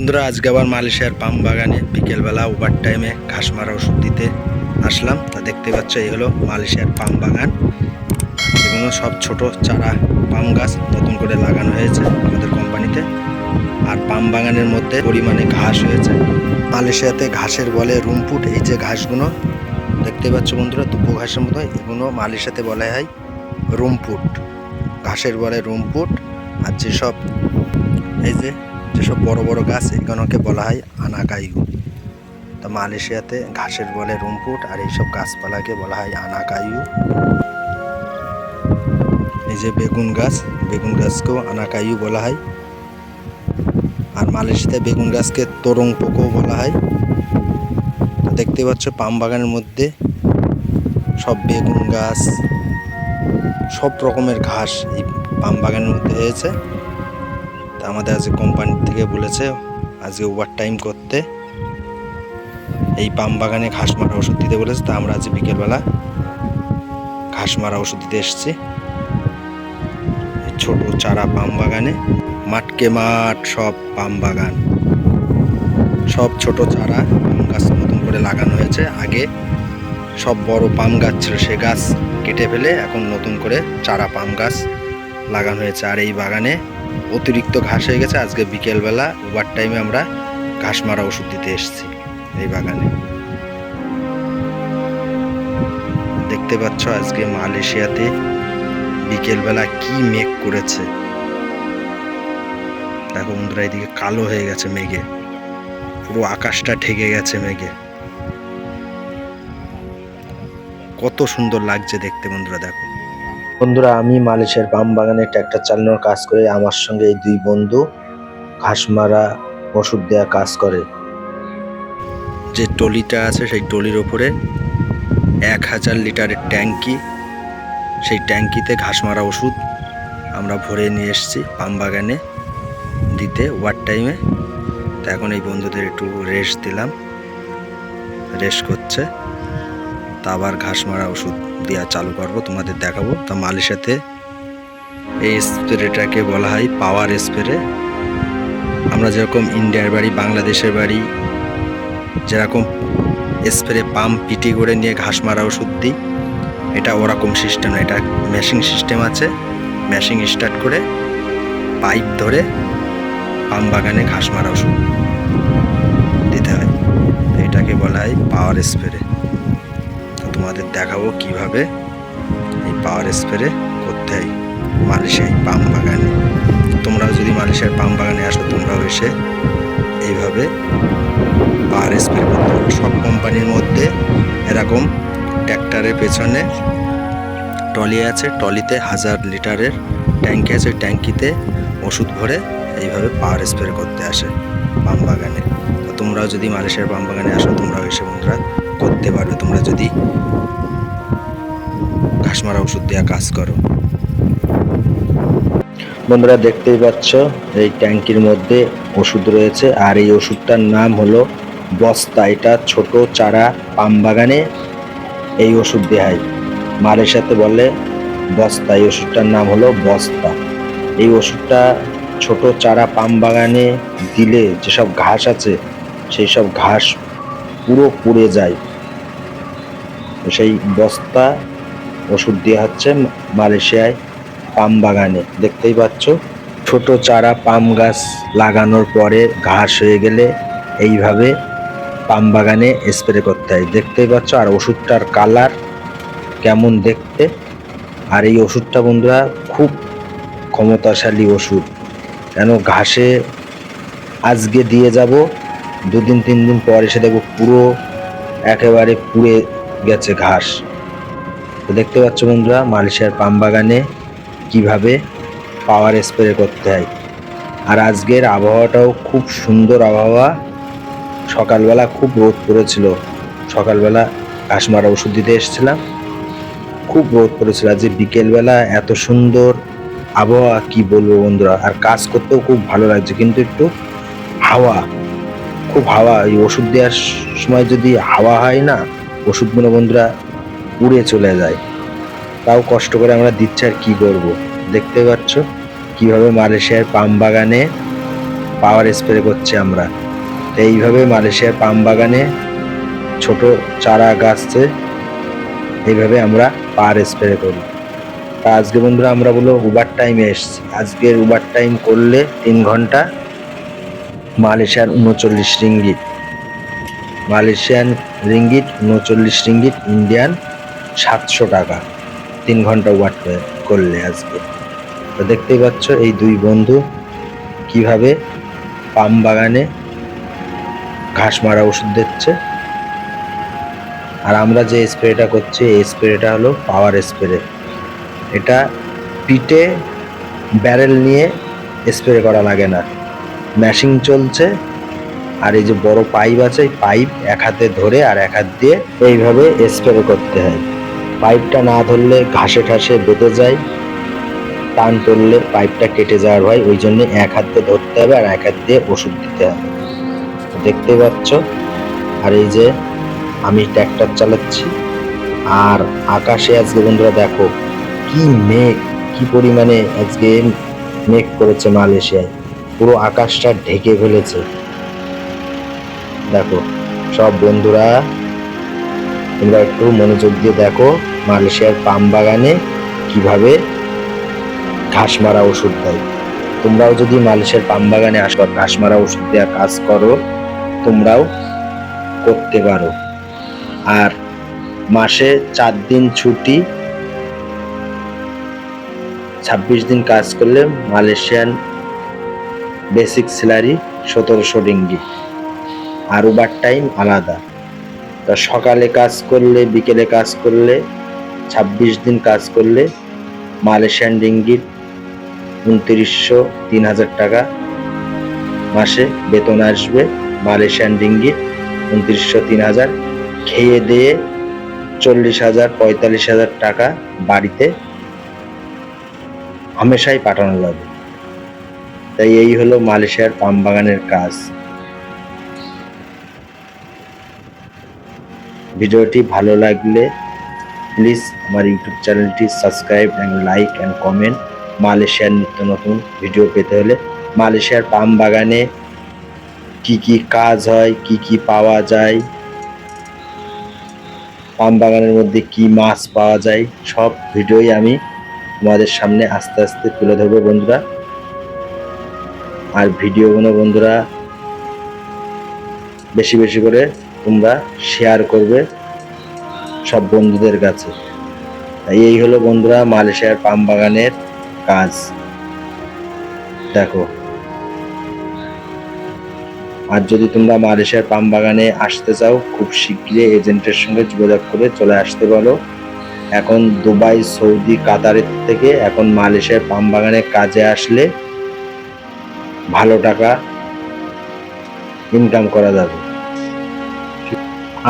বন্ধুরা, আজকে আবার মালয়েশিয়ার পাম বাগানে বিকেলবেলা ওভার টাইমে ঘাস মারা ওষুধ দিতে আসলাম। তা দেখতে পাচ্ছ, এই হলো মালয়েশিয়ার পাম বাগান। এগুলো সব ছোট চারা পাম গাছ নতুন করে লাগানো হয়েছে আমাদের কোম্পানিতে। আর পাম বাগানের মধ্যে পরিমাণে ঘাস হয়েছে। মালয়েশিয়াতে ঘাসের বলে রুমপুট এই যে ঘাসগুলো, দেখতে পাচ্ছ বন্ধুরা, দুপো ঘাসের মতো এগুলো মালয়েশিয়াতে বলা হয় রুমপুট ঘাসের বলে রুমপুট আর যেসব এই যে যেসব বড় বড় গাছ, এগুলোকে বলা হয় আনাকাইউ তো মালয়েশিয়াতে ঘাসের বলে রুমপুট আর এইসব গাছপালাকে বলা হয় আনাকাইউ এই যে বেগুন গাছ, বেগুন গাছকেও আনাকাইউ বলা হয়। আর মালয়েশিয়াতে বেগুন গাছকে তরং পোকো বলা হয়। দেখতে পাচ্ছ পাম বাগানের মধ্যে সব বেগুন গাছ, সব রকমের ঘাস এই পাম বাগানের মধ্যে হয়েছে আমাদের আজকে কোম্পানি থেকে বলেছে, আজকে ওভার টাইম করতে। এই পাম বাগানে ঘাস মারা ওষুধ দিতে বলেছে, তা আমরা আজ বিকেলবেলা ঘাস মারা ওষুধ দিতে এসেছি। ছোট চারা পাম বাগানে, মাঠকে মাঠ সব পাম বাগান। সব ছোট চারা, পাম গাছ নতুন করে লাগানো হয়েছে। আগে সব বড় পাম গাছ ছিল, সে গাছ কেটে ফেলে এখন নতুন করে চারা পাম গাছ লাগানো হয়েছে। আর এই বাগানে অতিরিক্ত ঘাস হয়ে গেছে। আজকে বিকেলবেলা ওভার টাইমে আমরা ঘাস মারা ওষুধ দিতে এসেছি এই বাগানে। দেখতে পাচ্ছ আজকে মালয়েশিয়াতে বিকেলবেলা কি মেঘ করেছে। দেখো বন্ধুরা, এদিকে কালো হয়ে গেছে মেঘে। পুরো আকাশটা ঠেকে গেছে মেঘে। কত সুন্দর লাগছে দেখতে বন্ধুরা, দেখো। বন্ধুরা, আমি মালয়েশিয়ার পাম বাগানে ট্র্যাক্টর চালানোর কাজ করে আমার সঙ্গে এই দুই বন্ধু ঘাস মারা ওষুধ দেওয়া কাজ করে। যে টলিটা আছে সেই টলির ওপরে এক হাজার লিটারের ট্যাঙ্কি। সেই ট্যাঙ্কিতে ঘাস মারা ওষুধ আমরা ভরে নিয়ে এসেছি পাম বাগানে দিতে ওয়ার টাইমে। তো এখন এই বন্ধুদের একটু রেস্ট দিলাম। রেস্ট করছে। তা আবার ঘাস মারা ওষুধ দেওয়া চালু করব, তোমাদের দেখাবো। তা মালের সাথে এই স্প্রেটাকে বলা হয় পাওয়ার স্প্রে। আমরা যেরকম ইন্ডিয়ার বাড়ি, বাংলাদেশের বাড়ি, যেরকম স্প্রে পাম্প পিটি করে নিয়ে ঘাস মারা ওষুধ দিই, এটা ওরকম সিস্টেম এটা মেশিন সিস্টেম আছে। মেশিন স্টার্ট করে পাইপ ধরে পাম বাগানে ঘাস মারা ওষুধ দিতে হয়। এটাকে বলা হয় পাওয়ার স্প্রে। তোমাদের দেখাবো কীভাবে এই পাওয়ার স্প্রে করতে হয় মালয়েশিয়ায় পাম বাগানে। তোমরাও যদি মালয়েশিয়ার পাম বাগানে আসো তোমরাও এসে এইভাবে পাওয়ার স্প্রে করতে সব কোম্পানির মধ্যে এরকম ট্র্যাক্টরের পেছনে টলি আছে। টলিতে হাজার লিটারের ট্যাঙ্কি আছে। ট্যাঙ্কিতে ওষুধ ভরে এইভাবে পাওয়ার স্প্রে করতে আসে পাম বাগানে। তোমরাও যদি মালয়েশিয়ার পাম বাগানে আসো, তোমরাও এসে বন্ধুরা করতে পারবে। তোমরা যদি ঘাস মারা ওষুধ দেওয়া কাজ করো। বন্ধুরা দেখতেই পাচ্ছ, এই ট্যাঙ্কির মধ্যে ওষুধ রয়েছে। আর এই ওষুধটার নাম হলো বস্তা। এটা ছোট চারা পাম বাগানে এই ওষুধ দেওয়া হয় সাথে বলে বস্তা। এই ওষুধটার নাম হলো বস্তা। এই ওষুধটা ছোট চারা পাম বাগানে দিলে যেসব ঘাস আছে সেই সব ঘাস পুরো পুড়ে যায়। সেই বস্তা ওষুধ দেওয়া হচ্ছে মালয়েশিয়ায় পাম বাগানে। দেখতেই পাচ্ছ, ছোট চারা পাম গাছ লাগানোর পরে ঘাস হয়ে গেলে এইভাবে পাম বাগানে স্প্রে করতে হয়। দেখতেই পাচ্ছ, আর ওষুধটার কালার কেমন দেখতে। আর এই ওষুধটা বন্ধুরা খুব ক্ষমতাশালী ওষুধ। কেন, ঘাসে আজকে দিয়ে যাব দুদিন তিন দিন পর এসে দেখব পুরো একেবারে পুড়ে গেছে ঘাস। তো দেখতে পাচ্ছ বন্ধুরা, মালয়েশিয়ার পাম বাগানে কীভাবে পাওয়ার স্প্রে করতে হয়। আর আজকের আবহাওয়াটাও খুব সুন্দর আবহাওয়া। সকালবেলা খুব রোদ পড়েছিল। সকালবেলা ঘাস মারা ওষুধ দিতে এসেছিলাম। খুব রোদ পড়েছিল। আজ বিকেলবেলা এত সুন্দর আবহাওয়া, কি বলব বন্ধুরা? আর কাজ করতেও খুব ভালো লাগছে। কিন্তু একটু হাওয়া খুব হাওয়া, এই ওষুধ দেওয়ার সময় যদি হাওয়া হয় না, ওষুধগুলো বন্ধুরা উড়ে চলে যায়। তাও কষ্ট করে আমরা দিচ্ছি আর কী করব? দেখতে পাচ্ছ কীভাবে মালয়েশিয়ার পাম বাগানে পাওয়ার স্প্রে করছি আমরা। এইভাবে মালয়েশিয়ার পাম বাগানে ছোট চারা গাছে এইভাবে আমরা পাওয়ার স্প্রে করি। তা আজকে বন্ধুরা আমরা বলো উবার টাইমে এসেছি। আজকের উবার টাইম করলে তিন ঘণ্টা মালয়েশিয়ার উনচল্লিশ রিঙ্গিট মালয়েশিয়ান রিঙ্গিট উনচল্লিশ রিঙ্গিট ইন্ডিয়ান সাতশো টাকা। তিন ঘণ্টা ওয়াট করলে আজকে। তো দেখতেই পাচ্ছ এই দুই বন্ধু কীভাবে পাম বাগানে ঘাস মারা ওষুধ দিচ্ছে। আর আমরা যে স্প্রেটা করছি, এই স্প্রেটা হলো পাওয়ার স্প্রে এটা পিঠে ব্যারেল নিয়ে স্প্রে করা লাগে না। ম্যাশিং চলছে, আর এই যে বড় পাইপ আছে পাইপ এক হাতে ধরে আর এক হাত দিয়ে এইভাবে স্প্রে করতে হয়। পাইপটা না ধরলে ঘাসে ঠাসে বেঁধে যায়, টান পড়লে পাইপটা কেটে যাওয়ার হয় ওই জন্য এক হাত দিয়ে ধরতে হবে আর এক হাত দিয়ে ওষুধ দিতে হবে। দেখতে পাচ্ছ? আর এই যে আমি ট্র্যাক্টর চালাচ্ছি, আর আকাশে আজকে বন্ধুরা দেখো, কি মেঘ, কি পরিমাণে আজকে মেঘ করেছে মালয়েশিয়ায়। পুরো আকাশটা ঢেকে ফেলেছে। দেখো, সব বন্ধুরা, তোমরা একটু মনোযোগ দিয়ে দেখো মালয়েশিয়ার পাম বাগানে কীভাবে ঘাস মারা ওষুধ দেয়। তোমরাও যদি মালয়েশিয়ার পাম বাগানে আসো, ঘাস মারা ওষুধ দেওয়া কাজ করো, তোমরাও করতে পারো। আর মাসে চার দিন ছুটি, ছাব্বিশ দিন কাজ করলে মালয়েশিয়ান বেসিক স্যালারি সতেরোশো ডিঙ্গি আর ওভার টাইম আলাদা। তা সকালে কাজ করলে, বিকেলে কাজ করলে, ছাব্বিশ দিন কাজ করলে মালয়েশিয়ান রিঙ্গিট উনত্রিশশো তিন হাজার টাকা মাসে বেতন আসবে। মালয়েশিয়ান রিঙ্গিট উনত্রিশশো তিন হাজার। খেয়ে দিয়ে চল্লিশ হাজার, পঁয়তাল্লিশ হাজার টাকা বাড়িতে হামেশাই পাঠানো যাবে তাই এই হলো মালয়েশিয়ার পাম বাগানের কাজ। ভিডিওটি ভালো লাগলে প্লিজ আমার ইউটিউব চ্যানেলটি subscribe and like and comment মালয়েশিয়ার নিত্য নতুন ভিডিও পেতে হলে মালয়েশিয়ার পাম বাগানে কি কি কাজ হয়, কি কি পাওয়া যায়, পাম বাগানের মধ্যে কি মাছ পাওয়া যায়, সব ভিডিওই আমি তোমাদের সামনে আস্তে আস্তে তুলে ধরবো বন্ধুরা। আর ভিডিওগুলো বন্ধুরা বেশি বেশি করে তোমরা শেয়ার করবে সব বন্ধুদের কাছে। এই হলো বন্ধুরা মালয়েশিয়ার পাম বাগানের কাজ। দেখো। আর যদি তোমরা মালয়েশিয়ার পাম বাগানে আসতে চাও, খুব শীঘ্রই এজেন্টের সঙ্গে যোগাযোগ করে চলে আসতে পারো। এখন দুবাই, সৌদি, কাতারের থেকে এখন মালয়েশিয়ার পাম বাগানে কাজে আসলে ভালো টাকা ইনকাম করা যাবে।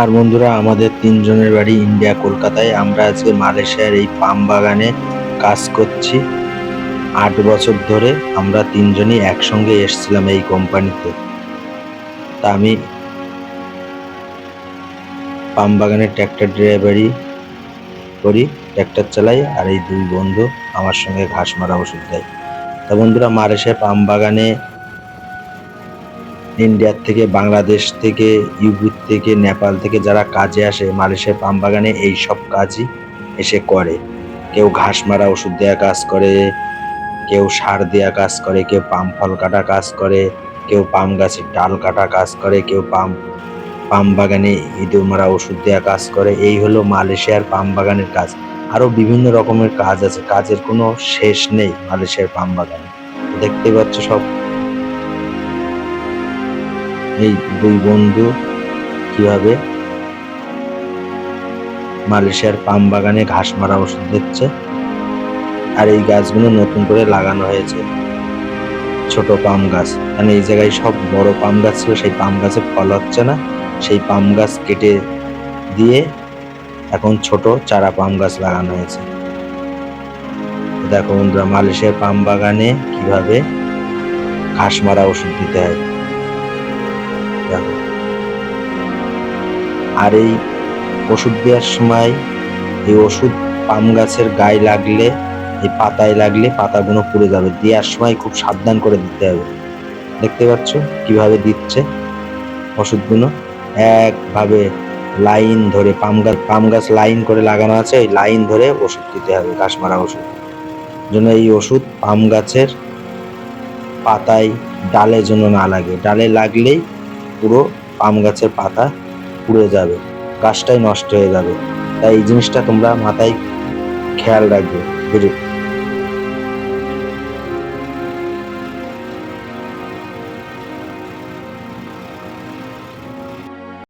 আর বন্ধুরা, আমাদের তিনজনের বাড়ি ইন্ডিয়া কলকাতায়। আমরা আজকে মালয়েশিয়ার এই পাম বাগানে কাজ করছি। আট বছর ধরে আমরা তিনজনই একসঙ্গে এসেছিলাম এই কোম্পানিতে। তা আমি পাম বাগানের ট্র্যাক্টর ড্রাইভারি করি, ট্র্যাক্টর চালাই, আর এই দুই বন্ধু আমার সঙ্গে ঘাস মারা ওষুধ দেয়। তা বন্ধুরা মালয়েশিয়া পাম বাগানে ইন্ডিয়ার থেকে, বাংলাদেশ থেকে ইউপির থেকে, নেপাল থেকে যারা কাজে আসে, মালয়েশিয়ার পাম বাগানে এই সব কাজই এসে করে। কেউ ঘাস মারা ওষুধ দেওয়া কাজ করে, কেউ সার দেওয়া কাজ করে, কেউ পাম ফল কাটা কাজ করে, কেউ পাম গাছের ডাল কাটা কাজ করে, কেউ পাম পাম বাগানে ইঁদুর মারা ওষুধ দেওয়া কাজ করে। এই হলো মালয়েশিয়ার পাম বাগানের কাজ। আরও বিভিন্ন রকমের কাজ আছে, কাজের কোনো শেষ নেই মালয়েশিয়ার পাম বাগানে। দেখতে পাচ্ছ সব এই দুই বন্ধু কীভাবে মালয়েশিয়ার পাম বাগানে ঘাস মারা ওষুধ দিচ্ছে আর এই গাছগুলো নতুন করে লাগানো হয়েছে। ছোট পাম গাছ। মানে এই জায়গায় সব বড় পাম গাছ ছিল, সেই পাম গাছে ফল হচ্ছে না। সেই পাম গাছ কেটে দিয়ে এখন ছোট চারা পাম গাছ লাগানো হয়েছে। দেখো বন্ধুরা, মালয়েশিয়ার পাম বাগানে কীভাবে ঘাস মারা ওষুধ দিতে হয়। দেখো আর এই ওষুধ দেওয়ার সময় এই ওষুধ পাম গাছের গায়ে লাগলে, এই পাতায় লাগলে পাতাগুলো পুড়ে যাবে। দেওয়ার সময় খুব সাবধান করে দিতে হবে। দেখতে পাচ্ছ কীভাবে দিচ্ছে ওষুধগুলো? একভাবে লাইন ধরে পাম গাছ পাম গাছ লাইন করে লাগানো আছে, এই লাইন ধরে ওষুধ দিতে হবে, ঘাস মারা ওষুধ। জন্য এই ওষুধ পাম গাছের পাতায় ডালে যেন না লাগে। ডালে লাগলেই পুরো আম গাছের পাতা পুড়ে যাবে, গাছটাই নষ্ট হয়ে যাবে। তাই এই জিনিসটা তোমরা মাথায় খেয়াল রাখবে বুঝে